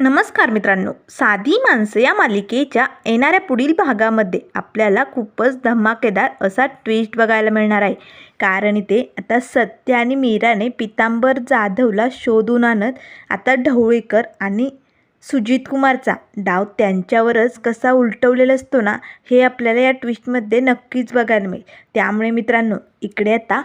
नमस्कार मित्रांनो. साधी माणसं या मालिकेच्या येणाऱ्या पुढील भागामध्ये आपल्याला खूपच धमाकेदार असा ट्विस्ट बघायला मिळणार आहे. कारण इथे आता सत्य आणि मीराने पितांबर जाधवला शोधून आणत आता ढवळीकर आणि सुजित कुमारचा डाव त्यांच्यावरच कसा उलटवलेला असतो ना हे आपल्याला या ट्विस्टमध्ये नक्कीच बघायला मिळेल. त्यामुळे मित्रांनो इकडे आता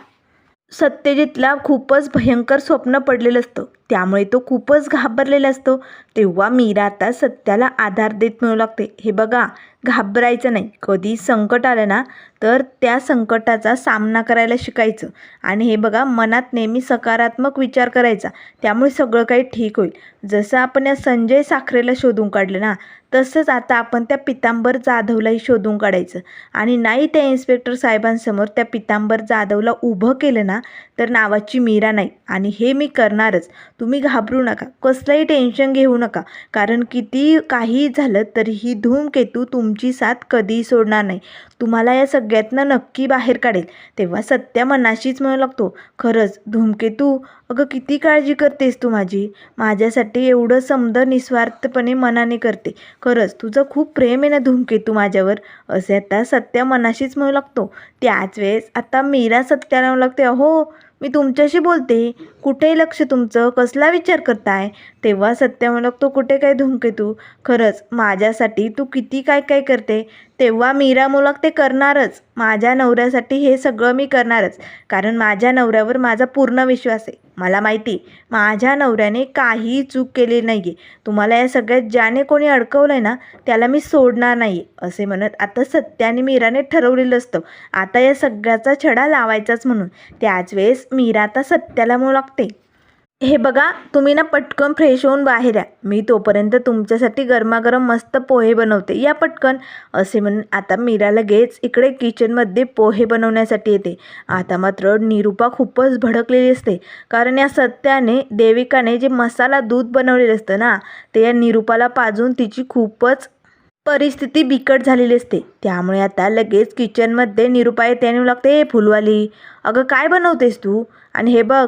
सत्यजितला खूपच भयंकर स्वप्न पडलेलं असतं. त्यामुळे तो खूपच घाबरलेला असतो. तेव्हा मीरा आता सत्याला आधार देत म्हणू लागते. हे बघा घाबरायचं नाही. कधी संकट आलं ना तर त्या संकटाचा सामना करायला शिकायचं. आणि हे बघा मनात नेहमी सकारात्मक विचार करायचा. त्यामुळे सगळं काही ठीक होईल. जसं आपण या संजय साखरेला शोधून काढलं ना तसंच आता आपण त्या पितांबर जाधवलाही शोधून काढायचं. आणि नाही त्या इन्स्पेक्टर साहेबांसमोर त्या पितांबर जाधवला उभं केलं ना तर नावाची मीरा नाही. आणि हे मी करणारच. तुम्ही घाबरू नका. कसलंही टेन्शन घेऊ नका. कारण किती काही झालं तरीही धूमकेतू तुमची साथ कधीही सोडणार नाही. तुम्हाला या सगळ्यातनं नक्की बाहेर काढेल. तेव्हा सत्या मनाशीच म्हणू लागतो खरंच धूमकेतू अगं किती काळजी करतेस तू माझी? माझ्यासाठी एवढं समद निस्वार्थपणे मनाने करते. खरंच तुझं खूप प्रेम आहे ना धूमकेतू माझ्यावर? असे आता सत्या मनाशीच म्हणू लागतो. त्याच वेळेस आता मीरा सत्याला म्हणू लागते. अहो मी तुमच्याशी बोलते. कुठे लक्ष तुमचं? कसला विचार करताय? तेव्हा सत्य म्हणू तो कुठे काय धुमकेतू खरंच माझ्यासाठी तू किती काय काय करते? तेव्हा मीरा मुलाक ते करणारच. माझ्या नवऱ्यासाठी हे सगळं मी करणारच. कारण माझ्या नवऱ्यावर माझा पूर्ण विश्वास आहे. मला माहिती माझ्या नवऱ्याने काहीही चूक केली नाही आहे तुम्हाला या सगळ्यात ज्याने कोणी अडकवलं आहे ना त्याला मी सोडणार नाही असे म्हणत आता सत्याने मीराने ठरवलेलं असतं. आता या सगळ्याचा छडा लावायचाच म्हणून. त्याच वेळेस मीरा आता सत्याला म्हणू लागते हे बघा तुम्ही ना पटकन फ्रेश होऊन बाहेर या. मी तोपर्यंत तुमच्यासाठी गरमागरम मस्त पोहे बनवते. या पटकन. असे म्हणून आता मीरा लगेच इकडे किचनमध्ये पोहे बनवण्यासाठी येते. आता मात्र निरूपा खूपच भडकलेली असते. कारण या सत्याने देविकाने जे मसाला दूध बनवलेलं असतं ना ते या निरूपाला पाजून तिची खूपच परिस्थिती बिकट झालेली असते. त्यामुळे आता लगेच किचनमध्ये निरुपा येते आणि लागते हे फुलवाली अगं काय बनवतेस तू? आणि हे बघ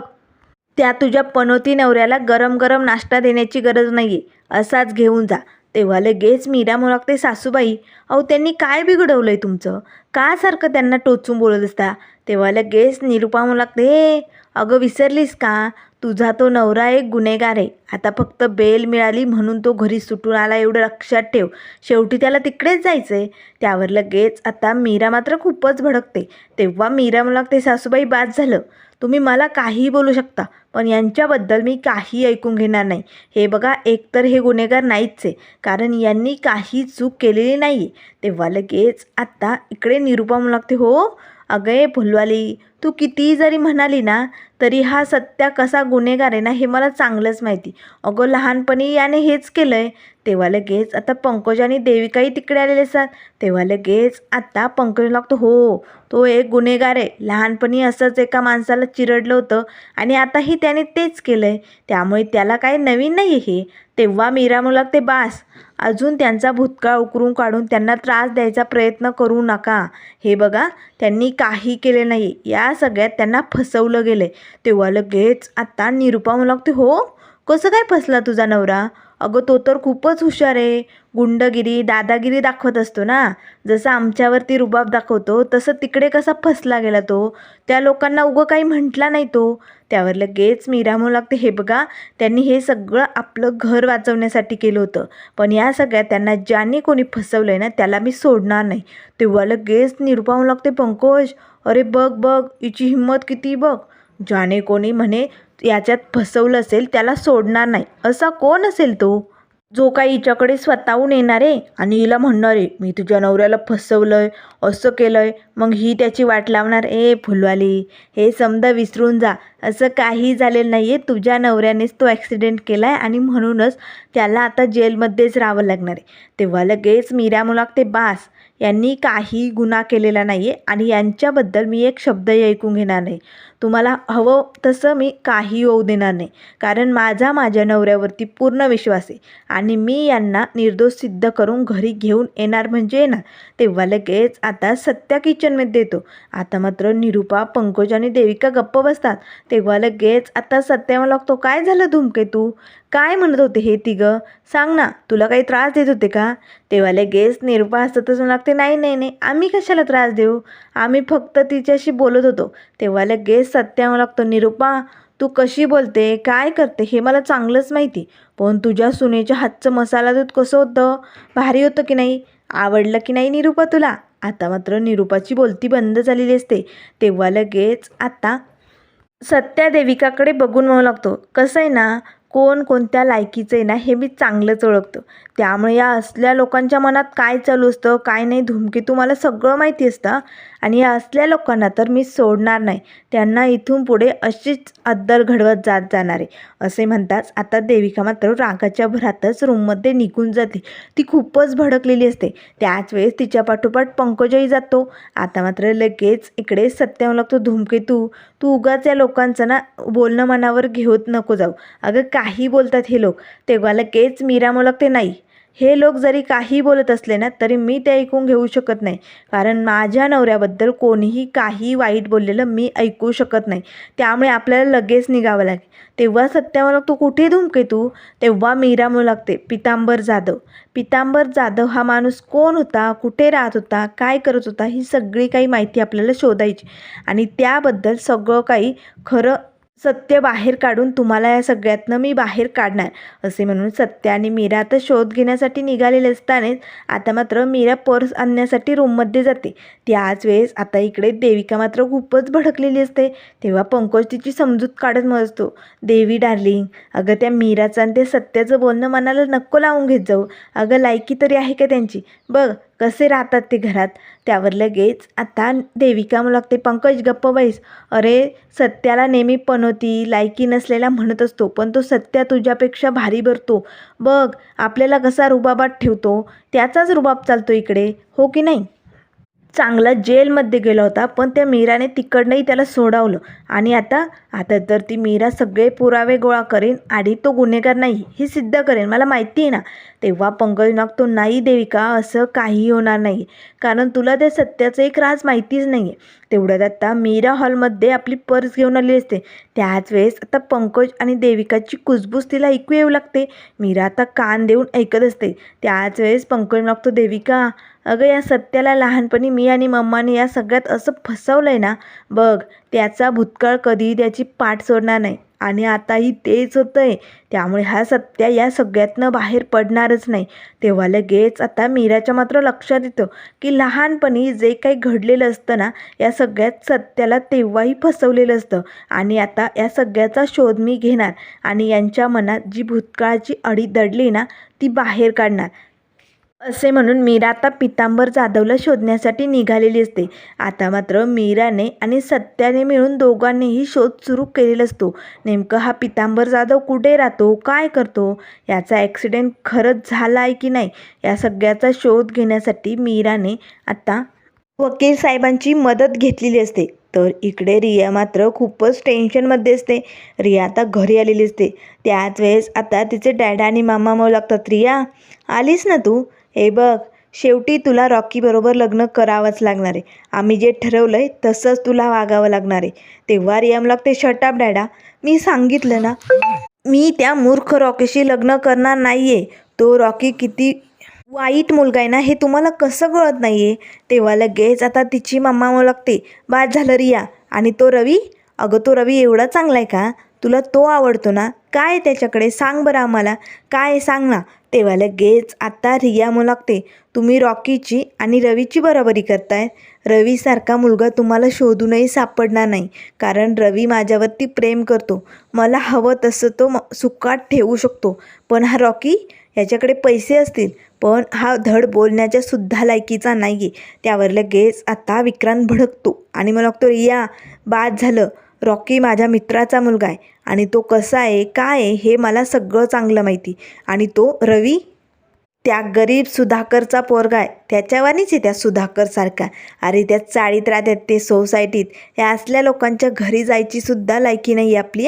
त्या तुझ्या पनोती नवऱ्याला गरम गरम नाश्ता देण्याची गरज नाही आहे असाच घेऊन जा. तेव्हा लगेच मीरा लागते सासूबाई अहो त्यांनी काय बिघडवलं आहे तुमचं? का सारखं त्यांना टोचून बोलत असता? तेव्हा लगेच निरुपा मुलागते हे अगं विसरलीस का? तुझा तो नवरा एक गुन्हेगार आहे. आता फक्त बेल मिळाली म्हणून तो घरी सुटून आला एवढं लक्षात ठेव. शेवटी त्याला तिकडेच जायचं आहे त्यावर लगेच आता मीरा मात्र खूपच भडकते. तेव्हा मीरा मुलागते सासूबाई बाद झालं. तुम्ही मला काहीही बोलू शकता पण यांच्याबद्दल मी काही ऐकून घेणार नाही. हे बघा एकतर हे गुन्हेगार नाहीच आहे कारण यांनी काही चूक केलेली नाही आहे तेव्हा लगेच आत्ता इकडे निरुपा लागते हो अगे फुलवाली तू कितीही जरी म्हणाली ना तरी हा सत्या कसा गुन्हेगार आहे ना हे मला चांगलंच माहिती. अगं लहानपणी याने हेच केलं आहे तेव्हा लगेच आता पंकज आणि देविकाही तिकडे आलेले असतात. तेव्हा लगेच आता पंकज लागतो हो तो एक गुन्हेगार आहे. लहानपणी असंच एका माणसाला चिरडलं होतं आणि आताही त्याने तेच केलं आहे त्यामुळे त्याला काही नवीन नाही आहे हे. तेव्हा मीरा लागते बास. अजून त्यांचा भूतकाळ उकरून काढून त्यांना त्रास द्यायचा प्रयत्न करू नका. हे बघा त्यांनी काही केले नाही. या सगळ्यात त्यांना फसवलं गेलं आहे तेव्हा लगेच आत्ता निरुपा लागते हो कसं काय फसला तुझा नवरा? अगं तो तर खूपच हुशार आहे. गुंडगिरी दादागिरी दाखवत असतो ना. जसं आमच्यावरती रुबाब दाखवतो तसं तिकडे कसा फसला गेला तो? त्या लोकांना उगं काही म्हटला नाही तो. त्यावर लगेच मीरा लागते हे बघा त्यांनी हे सगळं आपलं घर वाचवण्यासाठी केलं होतं. पण या सगळ्या त्यांना ज्याने कोणी फसवलं आहे ना त्याला मी सोडणार नाही. तेव्हा लगेच निरुपा लागते पंकज अरे बघ बघ हिची हिंमत किती बघ. ज्याने कोणी म्हणे याच्यात फसवलं असेल त्याला सोडणार नाही. असा कोण असेल तो? जो काही हिच्याकडे स्वतःहून येणार आहे आणि हिला म्हणणार आहे मी तुझ्या नवऱ्याला फसवलं आहे असं केलं आहे मग ही त्याची वाट लावणार. ए फुलवाली हे समजा विसरून जा. असं काही झालेलं नाही आहे तुझ्या नवऱ्यानेच तो ॲक्सिडेंट केला आहे आणि म्हणूनच त्याला आता जेलमध्येच राहावं लागणार आहे. तेव्हा लगेच मीरा मुलाक ते बास यांनी काही गुन्हा केलेला नाही आहे आणि यांच्याबद्दल मी एक शब्दही ऐकून घेणार नाही. तुम्हाला हवं तसं मी काही होऊ देणार नाही. कारण माझा माझ्या नवऱ्यावरती पूर्ण विश्वास आहे आणि मी यांना निर्दोष सिद्ध करून घरी घेऊन येणार म्हणजे येणार. तेव्हा लगेच आता सत्या किचनमध्ये येतो. आता मात्र निरुपा पंकज आणि देविका गप्प बसतात. तेव्हा लगेच आता सत्या मला लागतो काय झालं धूमकेतू काय म्हणत होते हे तिघं? सांग ना तुला काही त्रास देत होते का? तेव्हा लगेच निरुपा हसतच मला लागते नाही नाही नाही आम्ही कशाला त्रास देऊ? आम्ही फक्त तिच्याशी बोलत होतो. तेव्हा लगेच सत्या मला लागतो निरुपा तू कशी बोलते? काय करते? हे मला चांगलंच माहिती. पण तुझ्या सुनेच्या हातचं मसाला दूध कसं होतं? भारी होतं की नाही? आवडलं की नाही निरुपा तुला? आता मात्र निरुपाची बोलती बंद झालेली असते. तेव्हा लगेच आता सत्या देविकाकडे बघून म्हणू लागतो. कसं आहे ना कोण कोणत्या लायकीचं आहे ना हे मी चांगलंच ओळखतो. त्यामुळे या असल्या लोकांच्या मनात काय चालू असतं काय नाही धुमकेतू मला सगळं माहिती असतं आणि या असल्या लोकांना तर मी सोडणार नाही. त्यांना इथून पुढे अशीच अद्दल घडवत जात जाणार आहे. असे म्हणताच आता देविका मात्र रागाच्या भरातच रूममध्ये निघून जाते. ती खूपच भडकलेली असते. त्याच वेळेस तिच्या पाठोपाठ पंकजही जातो. आता मात्र लगेच इकडे सत्यावं लागतो धुमकेतू तू उगाच या लोकांचं ना बोलणं मनावर घेऊत नको जाऊ. अगं काही बोलतात हे लोक. तेव्हा लगेच मीरा लागते नाही. हे लोक जरी काही बोलत असले ना तरी मी ते ऐकून घेऊ शकत नाही. कारण माझ्या नवऱ्याबद्दल कोणीही काही वाईट बोललेलं मी ऐकू शकत नाही. त्यामुळे आपल्याला लगेच निघावं लागेल तेव्हा सत्यावर तू कुठे धुमके तू? तेव्हा मीरा म्हणू लागते पितांबर जाधव. पितांबर जाधव हा माणूस कोण होता? कुठे राहत होता? काय करत होता? ही सगळी काही माहिती आपल्याला शोधायची. आणि त्याबद्दल सगळं काही खरं सत्य बाहेर काढून तुम्हाला या सगळ्यातनं मी बाहेर काढणार. असे म्हणून सत्य आणि मीरा आता शोध घेण्यासाठी निघालेले असतानाच आता मात्र मीरा पर्स आणण्यासाठी रूममध्ये जाते. त्याच वेळेस आता इकडे देविका मात्र खूपच भडकलेली असते. तेव्हा पंकज तिची समजूत काढत मजतो. देवी डार्लिंग अगं त्या मीराचं आणि त्या सत्याचं बोलणं मनाला नको लावून घेत जाऊ. अगं लायकी तरी आहे का त्यांची? बघ कसे राहतात ते घरात त्यावर लगेच आता देविका मला लागते पंकज गप्प बैस. अरे सत्याला नेहमी पनोती लायकी नसलेला म्हणत असतो पण तो सत्या तुझ्यापेक्षा भारी भरतो. बघ आपल्याला कसा रुबाबात ठेवतो त्याचाच रुबाब चालतो इकडे हो की नाही? चांगला जेलमध्ये गेला होता पण त्या मीराने तिकडनंही त्याला सोडवलं. आणि आता आता तर ती मीरा सगळे पुरावे गोळा करेन आणि तो गुन्हेगार नाही हे सिद्ध करेन. मला माहिती आहे ना तेव्हा पंकज नागतो नाही देविका असं काही होणार नाही. कारण तुला त्या सत्याचं एक राज माहितीच नाही आहे तेवढ्यात आता मीरा हॉलमध्ये आपली पर्स घेऊन आली असते. त्याच वेळेस आता पंकज आणि देविकाची कुजबूज तिला ऐकू येऊ लागते. मीरा आता कान देऊन ऐकत असते. त्याच वेळेस पंकज नागतो देविका अगं या सत्याला लहानपणी मी आणि मम्माने या सगळ्यात असं फसवलं आहे ना? बघ त्याचा भूतकाळ कधीही त्याची पाठ सोडणार नाही. आणि आताही तेच होतं आहे त्यामुळे हा सत्या या सगळ्यातनं बाहेर पडणारच नाही. तेव्हा लगेच आता मीराच्या मात्र लक्षात येतं की लहानपणी जे काही घडलेलं असतं ना या सगळ्यात सत्याला तेव्हाही फसवलेलं असतं. आणि आता या सगळ्याचा शोध मी घेणार आणि यांच्या मनात जी भूतकाळाची अडी दडली ना ती बाहेर काढणार. असे म्हणून मीरा आता पितांबर जाधवला शोधण्यासाठी निघालेली असते. आता मात्र मीराने आणि सत्याने मिळून दोघांनीही शोध सुरू केलेला असतो. नेमकं हा पितांबर जाधव कुठे राहतो? काय करतो? याचा ॲक्सिडेंट खरंच झाला आहे की नाही? या सगळ्याचा शोध घेण्यासाठी मीराने आता वकील साहेबांची मदत घेतलेली असते. तर इकडे रिया मात्र खूपच टेन्शनमध्ये असते. रिया आता घरी आलेली असते. त्याच वेळेस आता तिचे डॅडा आणि मामा मला लागतात रिया आलीस ना तू? हे बघ शेवटी तुला रॉकीबरोबर लग्न करावंच लागणार आहे. आम्ही जे ठरवलं आहे तसंच तुला वागावं लागणार आहे. तेव्हा रियाम लागते शटाप डॅडा. मी सांगितलं ना मी त्या मूर्ख रॉकीशी लग्न करणार नाही आहे तो रॉकी किती वाईट मुलगा आहे ना हे तुम्हाला कसं कळत नाही आहे तेव्हा लगेच आता तिची मम्मा ओळखते. लागते बाद झालं रिया. आणि तो रवी? अगं तो रवी एवढा चांगला आहे का? तुला तो आवडतो ना? काय त्याच्याकडे सांग बरं आम्हाला? काय सांग ना? तेव्हा लगेच आता रिया म्हणू लागते तुम्ही रॉकीची आणि रवीची बरोबरी करताय. रवीसारखा मुलगा तुम्हाला शोधूनही सापडणार नाही कारण रवी माझ्यावरती प्रेम करतो. मला हवं तसं तो म सुखात ठेवू शकतो. पण हा रॉकी याच्याकडे पैसे असतील पण हा धड बोलण्याच्या सुद्धा लायकीचा नाही आहे त्यावर लगेच आता विक्रांत भडकतो आणि मला लागतो रिया बाद झालं. रॉकी माझ्या मित्राचा मुलगा आहे आणि तो कसा आहे काय आहे हे मला सगळं चांगलं माहिती. आणि तो रवी त्या गरीब सुधाकरचा पोरगा आहे. त्याच्यावानीच आहे त्या सुधाकरसारखा. अरे त्या चाळीत राहतात ते सोसायटीत या असल्या लोकांच्या घरी जायची सुद्धा लायकी नाही आहे आपली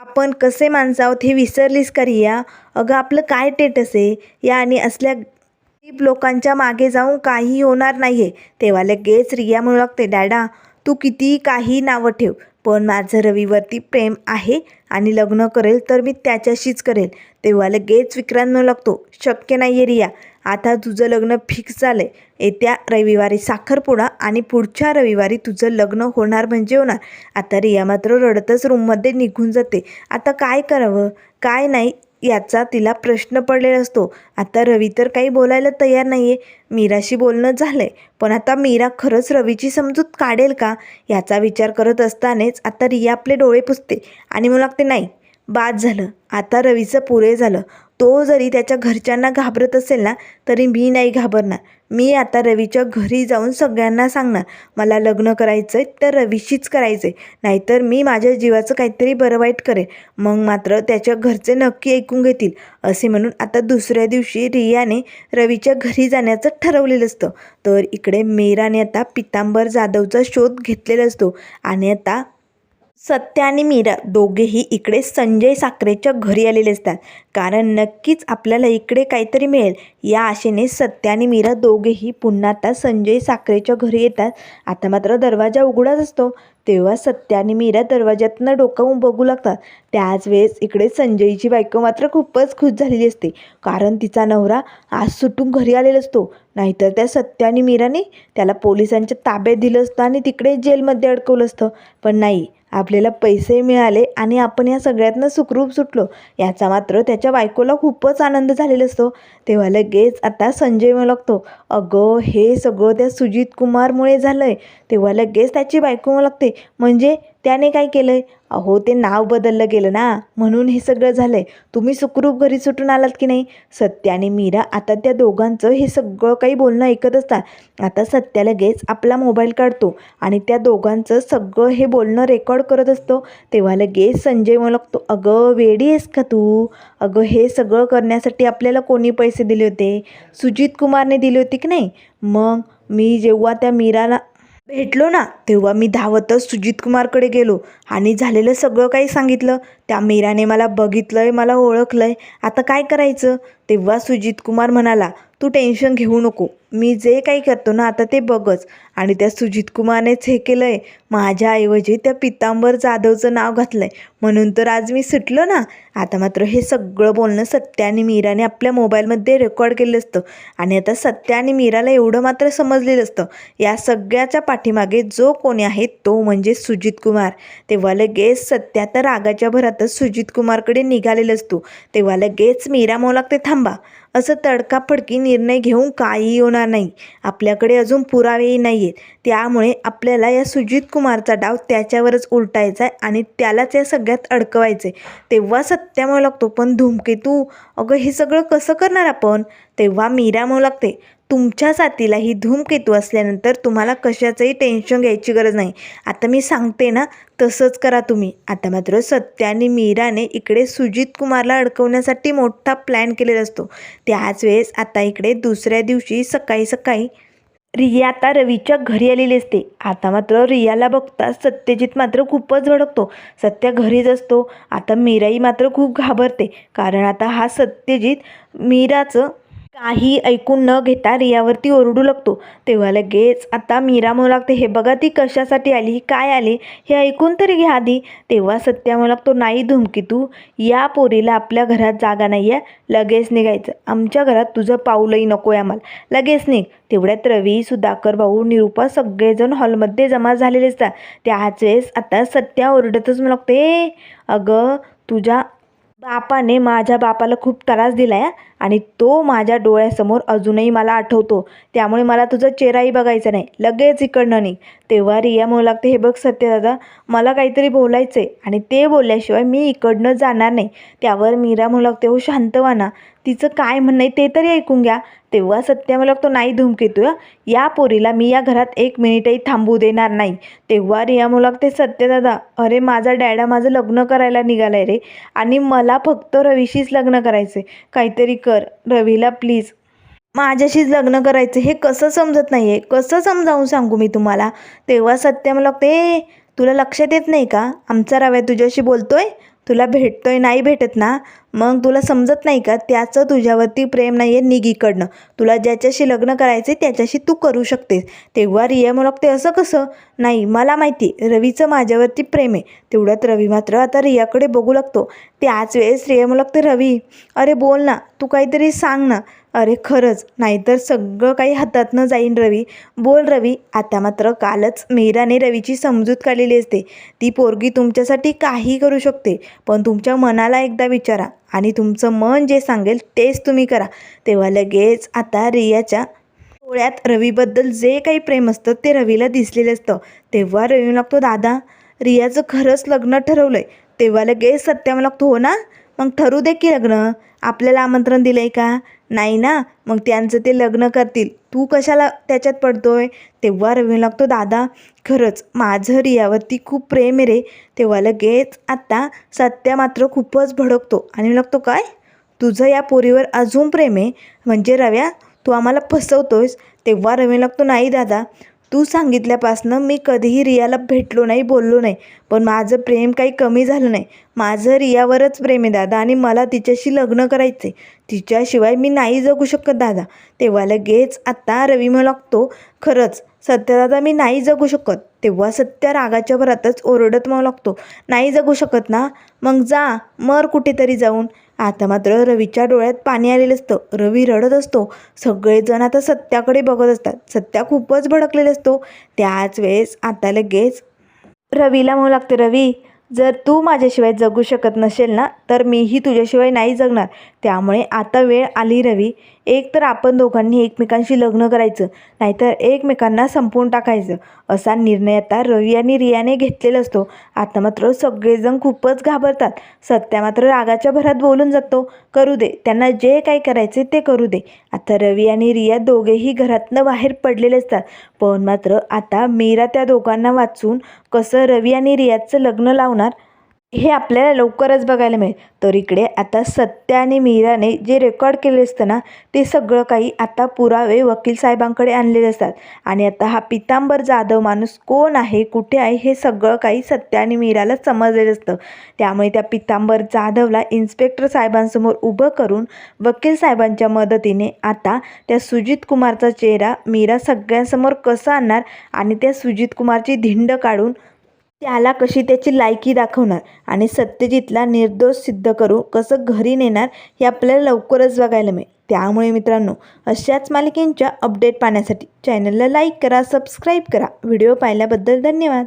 आपण कसे माणसं आहोत हे विसरलीस का या अगं आपलं काय टेटस आहे? या आणि असल्या गरीब लोकांच्या मागे जाऊन काही होणार नाही आहे तेव्हा लगेच रिया म्हणू लागते डॅडा तू कितीही काही नावं ठेव. पण माझं रवीवरती प्रेम आहे आणि लग्न करेल तर मी त्याच्याशीच करेल. तेव्हा लगेच विक्रांत लागतो शक्य नाही आहे रिया आता तुझं लग्न फिक्स झालं आहे येत्या रविवारी साखरपुडा आणि पुढच्या रविवारी तुझं लग्न होणार म्हणजे होणार. आता रिया मात्र रडतच रूममध्ये निघून जाते. आता काय करावं? काय नाही? याचा तिला प्रश्न पडलेला असतो. आता रवी तर काही बोलायला तयार नाही आहे मीराशी बोलणं झालं आहे पण आता मीरा खरंच रवीची समजूत काढेल का? याचा विचार करत असतानाच आता रिया आपले डोळे पुसते आणि मला लागते नाही बाद झालं. आता रवीचं पुरे झालं. तो जरी त्याच्या घरच्यांना घाबरत असेल ना तरी मी नाही घाबरणार. मी आता रवीच्या घरी जाऊन सगळ्यांना सांगणार. मला लग्न करायचं आहे तर रवीशीच करायचं आहे नाहीतर मी माझ्या जीवाचं काहीतरी बरं वाईट करेन. मग मात्र त्याच्या घरचे नक्की ऐकून घेतील. असे म्हणून आता दुसऱ्या दिवशी रियाने रवीच्या घरी जाण्याचं ठरवलेलं असतं. तर इकडे मेराने आता पितांबर जाधवचा शोध घेतलेला असतो. आणि आता सत्य आणि मीरा दोघेही इकडे संजय साखरेच्या घरी आलेले असतात. कारण नक्कीच आपल्याला इकडे काहीतरी मिळेल. या आशेने सत्य आणि मीरा दोघेही पुन्हा आता संजय साखरेच्या घरी येतात. आता मात्र दरवाजा उघडाच असतो. तेव्हा सत्य आणि मीरा दरवाज्यातनं डोकावून बघू लागतात. त्याच वेळेस इकडे संजयची बायको मात्र खूपच खुश झालेली असते. कारण तिचा नवरा आज सुटून घरी आलेला असतो. नाहीतर त्या सत्या आणि मीराने त्याला पोलिसांच्या ताब्यात दिलं असतं आणि तिकडे जेलमध्ये अडकवलं असतं. पण नाही. आपल्याला पैसे मिळाले आणि आपण या सगळ्यातनं सुखरूप सुटलो. याचा मात्र त्याच्या बायकोला खूपच आनंद झालेला असतो. तेव्हा लगेच आता संजय म्हणू लागतो अगं हे सगळं त्या सुजित कुमारमुळे झालं आहे तेव्हा लगेच त्याची बायको म्हणू लागते म्हणजे त्याने काय केलं आहे अहो ते नाव बदललं गेलं ना. म्हणून हे सगळं झालं आहे तुम्ही सुखरूप घरी सुटून आलात की नाही? सत्याने आणि मीरा आता त्या दोघांचं हे सगळं काही बोलणं ऐकत असतात आता सत्या लगेच आपला मोबाईल काढतो आणि त्या दोघांचं सगळं हे बोलणं रेकॉर्ड करत असतो. तेव्हा लगेच संजय म्हणू लागतो अगं वेडी आहेस का तू? अगं हे सगळं करण्यासाठी आपल्याला कोणी पैसे दिले होते? सुजित कुमारने दिले होते की नाही? मग मी जेव्हा त्या मीराला भेटलो ना तेव्हा मी धावतच सुजित कुमारकडे गेलो आणि झालेलं सगळं काही सांगितलं. त्या मीराने मला बघितलं आहे मला ओळखलं आहे आता काय करायचं? तेव्हा सुजित कुमार म्हणाला तू टेन्शन घेऊ नको. मी जे काही करतो ना आता ते बघच. आणि त्या सुजित कुमारनेच हे केलं आहे माझ्याऐवजी त्या पितांबर जाधवचं नाव घातलं आहे म्हणून तर आज मी सुटलो ना. आता मात्र हे सगळं बोलणं सत्य आणि मीराने आपल्या मोबाईलमध्ये रेकॉर्ड केलं असतं. आणि आता सत्या आणि मीराला एवढं मात्र समजलेलं असतं. या सगळ्याच्या पाठीमागे जो कोणी आहे तो म्हणजे सुजित कुमार. तेव्हा लगेच सत्या तर रागाच्या भरातच सुजित कुमारकडे निघालेलं असतो. तेव्हा लगेच मीरा मोलाक ते थांबा. असं तडकाफडकी निर्णय घेऊन काही होणार नाही. आपल्याकडे अजून पुरावेही नाही आहेत त्यामुळे आपल्याला या सुजित कुमारचा डाव त्याच्यावरच उलटायचा आहे आणि त्यालाच या सगळ्यात अडकवायचं आहे तेव्हा सत्यामुळे लागतो पण धूमकेतू अगं हे सगळं कसं करणार आपण? तेव्हा मीरा म्हणू लागते तुमच्या साथीला ही धूमकेतू असल्यानंतर तुम्हाला कशाचंही टेन्शन घ्यायची गरज नाही. आता मी सांगते ना तसंच करा तुम्ही. आता मात्र सत्य आणि मीराने इकडे सुजित कुमारला अडकवण्यासाठी मोठा प्लॅन केलेला असतो. त्याच वेळेस आता इकडे दुसऱ्या दिवशी सकाळी सकाळी रिया आता रवीच्या घरी आलेली असते. आता मात्र रियाला बघता सत्यजित मात्र खूपच भडकतो. सत्य घरीच असतो. आता मीराई मात्र खूप घाबरते. कारण आता हा सत्यजित मीराचं काही ऐकून न घेता रियावरती ओरडू लागतो. तेव्हा लगेच आता मीरा म्हणू लागते हे बघा ती कशासाठी आली काय आली हे ऐकून तरी घ्या आधी. तेव्हा सत्या म्हणू लागतो नाही धुमकी तू या पोरीला आपल्या घरात जागा नाही आहे लगेच निघायचं. आमच्या घरात तुझं पाऊलही नको आहे आम्हाला. लगेच निघ. तेवढ्यात रवी सुधाकर भाऊ निरुपा सगळेजण हॉलमध्ये जमा झालेले असतात. त्याच वेळेस आता सत्या ओरडतच म्हणू लागते अगं तुझ्या बापाने माझ्या बापाला खूप त्रास दिला आहे आणि तो माझ्या डोळ्यासमोर अजूनही मला आठवतो. त्यामुळे मला तुझा चेहराही बघायचा नाही. लगेच इकडनं नाही तेव्हा रिया म्हणू लागते हे बघ सत्यदादा मला काहीतरी बोलायचं आहे आणि ते बोलल्याशिवाय मी इकडनं जाणार नाही. त्यावर मीरा म्हणू लागते हो शांतवाना तिचं काय म्हणणं आहे ते तरी ऐकून घ्या. तेव्हा सत्या म्हणू लागतो नाही धुमकेतू या पोरीला मी या घरात एक मिनिटही थांबू देणार नाही. तेव्हा रिया म्हणू लागते सत्यदादा अरे माझा डॅडा माझं लग्न करायला निघालाय रे. आणि मला फक्त रवीशीच लग्न करायचं आहे काहीतरी कर. रवीला प्लीज माझ्याशीच लग्न करायचं हे कसं समजत नाही आहे कसं समजावून सांगू मी तुम्हाला? तेव्हा सत्य मला लागते तुला लक्षात येत नाही का? आमचा रव्या तुझ्याशी बोलतोय? तुला भेटतोय नाही भेटत ना? मग तुला समजत नाही का? त्याचं तुझ्यावरती प्रेम नाही आहे निगीकडनं. तुला ज्याच्याशी लग्न करायचे त्याच्याशी तू करू शकतेस. तेव्हा रिया मुलगते असं कसं? नाही मला माहिती रवीचं माझ्यावरती प्रेम आहे. तेवढ्यात रवी मात्र आता रियाकडे बघू लागतो. त्याच वेळेस रिया म्हणू लागते रवी अरे बोल ना तू काहीतरी सांग ना. अरे खरंच नाहीतर सगळं काही हातातनं जाईन रवी. बोल रवी आता मात्र कालच मीराने रवीची समजूत काढलेली असते. ती पोरगी तुमच्यासाठी काही करू शकते पण तुमच्या मनाला एकदा विचारा आणि तुमचं मन जे सांगेल तेच तुम्ही करा. तेव्हा लगेच आता रियाच्या डोळ्यात रवीबद्दल जे काही प्रेम असतं ते रवीला दिसलेलं असतं. तेव्हा रवी लागतो दादा रियाचं खरंच लग्न ठरवलं आहे तेव्हा लगेच सत्या लागतो हो ना? मग ठरू दे की लग्न. आपल्याला आमंत्रण दिलं आहे का? नाही ना? मग त्यांचं ते लग्न करतील. तू कशाला त्याच्यात पडतोय? तेव्हा रवी लागतो दादा खरंच माझं रियावरती खूप प्रेम आहे रे. तेव्हा लगेच आत्ता सत्या मात्र खूपच भडकतो. आणि लागतो काय? तुझं या पोरीवर अजून प्रेम आहे? म्हणजे रव्या तू आम्हाला फसवतोयस. तेव्हा रवी लागतो नाही दादा. तू सांगितल्यापासनं मी कधीही रियाला भेटलो नाही बोललो नाही. पण माझं प्रेम काही कमी झालं नाही. माझं रियावरच प्रेम आहे दादा आणि मला तिच्याशी लग्न करायचं आहे तिच्याशिवाय मी नाही जगू शकत दादा. तेव्हा लगेच आत्ता रवी लागतो खरंच सत्यदादा मी नाही जगू शकत. तेव्हा सत्य रागाच्या भरातच ओरडत मग लागतो नाही जगू शकत ना? मग जा मर कुठेतरी जाऊन. आता मात्र रवीच्या डोळ्यात पाणी आलेलं असतं. रवी रडत असतो. सगळेजण आता सत्याकडे बघत असतात. सत्या खूपच भडकलेला असतो. त्याच वेळेस आता लगेच रवीला म्हणू लागते रवी जर तू माझ्याशिवाय जगू शकत नसेल ना तर मीही तुझ्याशिवाय नाही जगणार. त्यामुळे आता वेळ आली रवी. एक तर आपण दोघांनी एकमेकांशी लग्न करायचं नाहीतर एकमेकांना संपवून टाकायचं. असा निर्णय आता रवी आणि रियाने घेतलेला असतो. आता मात्र सगळेजण खूपच घाबरतात. सत्या मात्र रागाच्या भरात बोलून जातो. करू दे त्यांना जे काही करायचे ते करू दे. आता रवी आणि रिया दोघेही घरातनं बाहेर पडलेले असतात. पण मात्र आता मीरा त्या दोघांना वाचून कसं रवी आणि रियाचं लग्न लावणार? हे आपल्याला लवकरच बघायला मिळेल. तर इकडे आता सत्य आणि मीराने जे रेकॉर्ड केले असतं ना ते सगळं काही आता पुरावे वकील साहेबांकडे आणलेले असतात. आणि आता हा पितांबर जाधव माणूस कोण आहे कुठे आहे हे सगळं काही सत्य आणि मीराला समजलेलं असतं. त्यामुळे त्या पितांबर जाधवला इन्स्पेक्टर साहेबांसमोर उभं करून वकील साहेबांच्या मदतीने आता त्या सुजित कुमारचा चेहरा मीरा सगळ्यांसमोर कसा आणणार आणि त्या सुजित कुमारची धिंड काढून त्याला कशी त्याची लायकी दाखवणार आणि सत्यजितला निर्दोष सिद्ध करू कसं घरी नेणार हे आपल्याला लवकरच बघायला मिळेल. त्यामुळे मित्रांनो अशाच मालिकेंच्या अपडेट पाहण्यासाठी चॅनलला लाईक करा सबस्क्राईब करा. व्हिडिओ पाहिल्याबद्दल धन्यवाद.